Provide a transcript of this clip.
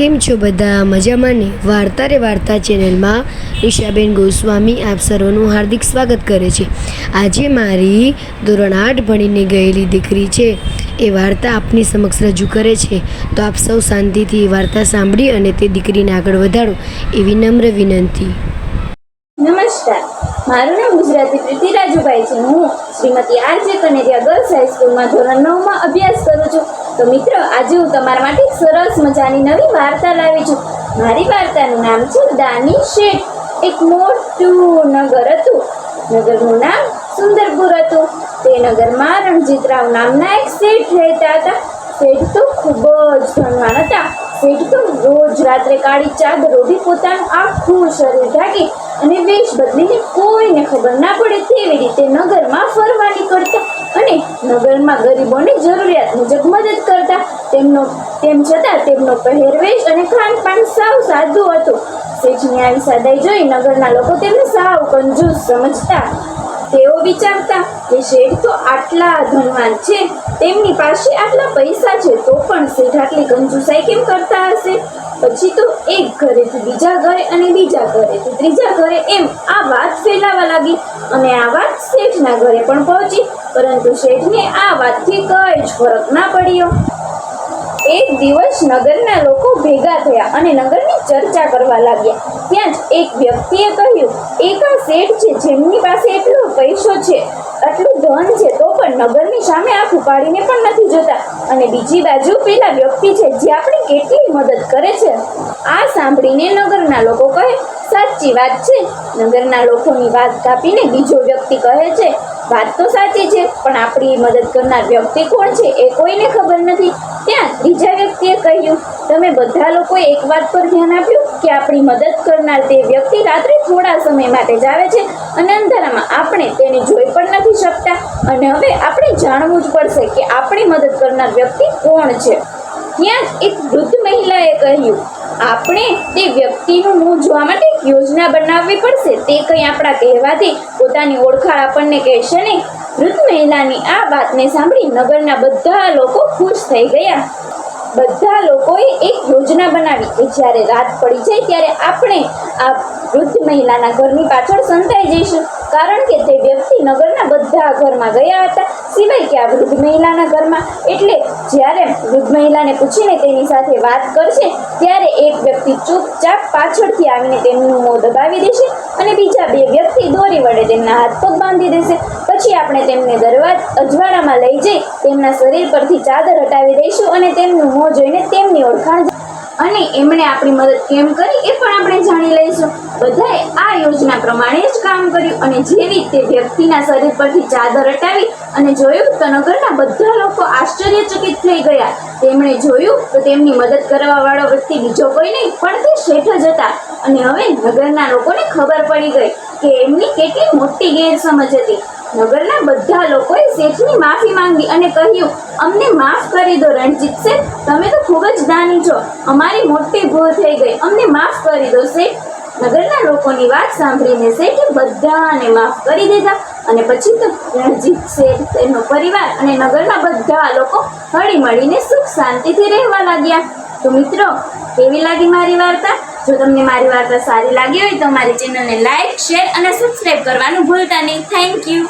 કેમ છો બધા? મજામાં ને? વાર્તા રે વાર્તા ચેનલમાં ઈશાબેન ગોસ્વામી આપ સર્વનું હાર્દિક સ્વાગત કરે છે. આજે મારી ધોરણ આઠ ભણીને ગયેલી દીકરી છે. એ વાર્તા આપની સમક્ષ રજૂ કરે છે. તો આપ સૌ શાંતિથી એ વાર્તા સાંભળી અને તે દીકરીને આગળ વધારો એવી નમ્ર વિનંતી. નમસ્કાર. મારું નામ ગુજરાતી પ્રીતિ રાજુભાઈ છે. હું Shrimati R J Kaneria girls હાઈસ્કૂલમાં ધોરણ નવમાં અભ્યાસ કરું છું. તો મિત્રો, આજે હું તમારા માટે સરસ મજાની નવી વાર્તા લાવી છું. મારી વાર્તાનું નામ છે દાની શેઠ. એક મોટું નગર હતું. નગરનું નામ સુંદરપુર હતું. તે નગરમાં રણજીતરાવ નામના એક શેઠ રહેતા હતા. શેઠ તો ખૂબ જ ધનવાન હતા. શેઠ તો રોજ રાત્રે કાળી ચાદર ઓઢી પોતાનું આખું શરીર ઢાંકી અને વેશ બદલીને કોઈને ખબર ના પડે તેવી રીતે નગરમાં ફરવા નીકળતા અને નગરમાં ગરીબોને જરૂરિયાત મુજબ મદદ કરતા. તેમનો, તેમ છતાં તેમનો પહેરવેશ અને ખાનપાન સાવ સાદું હતું. શેઠની આવી સાદાઈ જોઈ નગરના લોકો તેમને સાવ કંજૂસ સમજતા. તેઓ વિચારતા કે શેઠ તો આટલા ધનવાન છે, તેમની પાસે આટલા પૈસા છે, તો પણ શેઠ આટલી કંજૂસાઈ કેમ કરતા હશે? પછી તો એક ઘરેથી બીજા ઘરે અને બીજા ઘરેથી ત્રીજા ઘરે એમ આ વાત ફેલાવા લાગી અને આ વાત શેઠના ઘરે પણ પહોંચી, પરંતુ શેઠને આ વાતથી કઈ જ ફરક ના પડ્યો. એક દિવસ નગરના લોકો ભેગા થયા અને નગરની ચર્ચા કરવા લાગ્યા. ત્યાં જ એક વ્યક્તિએ કહ્યું, એક આ શેઠ છે, જેમની પાસે એટલો પૈસો છે, આટલું ધન છે, તો પણ નગરની સામે આંખ ઉપાડીને પણ નથી જોતા. અને બીજી બાજુ પેલા વ્યક્તિ છે, જે આપણી કેટલી મદદ કરે છે. આ સાંભળીને નગરના લોકો કહે, સાચી વાત છે. નગરના લોકોની વાત કાપીને બીજો વ્યક્તિ કહે છે વાત તો સાચી છે, પણ આપણી મદદ કરનાર વ્યક્તિ કોણ છે એ કોઈને ખબર નથી. ત્યાં ત્રીજા વ્યક્તિએ કહ્યું, તમે બધા લોકોએ એક વાત પર ધ્યાન આપ્યું કે આપણી મદદ કરનાર તે વ્યક્તિ રાત્રે થોડા સમય માટે જ આવે છે અને અંધારામાં આપણે તેને જોઈ પણ નથી શકતા. અને હવે આપણે જાણવું જ પડશે કે આપણી મદદ કરનાર વ્યક્તિ કોણ છે. ત્યાં જ એક વૃદ્ધ મહિલાએ કહ્યું આપણે તે વ્યક્તિનું મોં જોવા માટે યોજના બનાવવી પડશે. તે કંઈ આપણા કહેવાથી પોતાની ઓળખાણ આપણને કહેશે નહીં. વૃદ્ધ મહિલાની આ વાતને સાંભળી નગરના બધા લોકો ખુશ થઈ ગયા. બધા લોકોએ એક યોજના બનાવી કે જ્યારે રાત પડી જાય ત્યારે આપણે આ વૃદ્ધ મહિલાના ઘરની પાછળ સંતાઈ જઈશું. કારણ કે તે વ્યક્તિ નગરના બધા ઘરમાં ગયા હતા. સિવાય કે આ વૃદ્ધ મહિલાના ઘરમાં. એટલે જ્યારે વૃદ્ધ મહિલાને પૂછીને તેની સાથે વાત કરશે, ત્યારે એક વ્યક્તિ ચૂપચાપ પાછળથી આવીને તેમનું મોં દબાવી દેશે અને બીજા બે વ્યક્તિ દોરી વડે તેમના હાથ પગ બાંધી દેશે. પછી આપણે તેમને દરવાજ અજવાળામાં લઈ જઈ તેમના શરીર પરથી ચાદર હટાવી દઈશું અને તેમનું મોં જોઈને તેમની ઓળખાણ અને એમણે આપણી મદદ કેમ કરી એ પણ આપણે જાણી લઈશું. બધાએ આ યોજના પ્રમાણે જ કામ કર્યું અને જેવી તે વ્યક્તિના શરીર પરથી ચાદર હટાવી અને જોયું તો નગરના બધા લોકો આશ્ચર્યચકિત થઈ ગયા. તેમણે જોયું તો તેમની મદદ કરવાવાળો વ્યક્તિ બીજો કોઈ નહીં, પણ તે શેઠ જ હતા. અને હવે નગરના લોકોને ખબર પડી ગઈ કે એમની કેટલી મોટી ગેરસમજ હતી. નગરના બધા લોકોએ શેઠની માફી માંગી અને કહ્યું, અમને માફ કરી દો રણજીત શેઠ, તમે તો ખૂબ જ દાની છો. અમારી મોટી ભૂલ થઈ ગઈ. અમને માફ કરી દો શેઠ. નગરના લોકોની વાત સાંભળીને શેઠે બધાને માફ કરી દીધા અને પછી તો રણજીત શેઠ તેનો પરિવાર અને નગરના બધા લોકો હળી મળીને સુખ શાંતિથી રહેવા લાગ્યા. તો મિત્રો, કેવી લાગી મારી વાર્તા? જો તમને મારી વાર્તા સારી લાગી હોય તો મારી ચેનલને લાઇક શેર અને સબસ્ક્રાઈબ કરવાનું ભૂલતા નહીં. Thank you.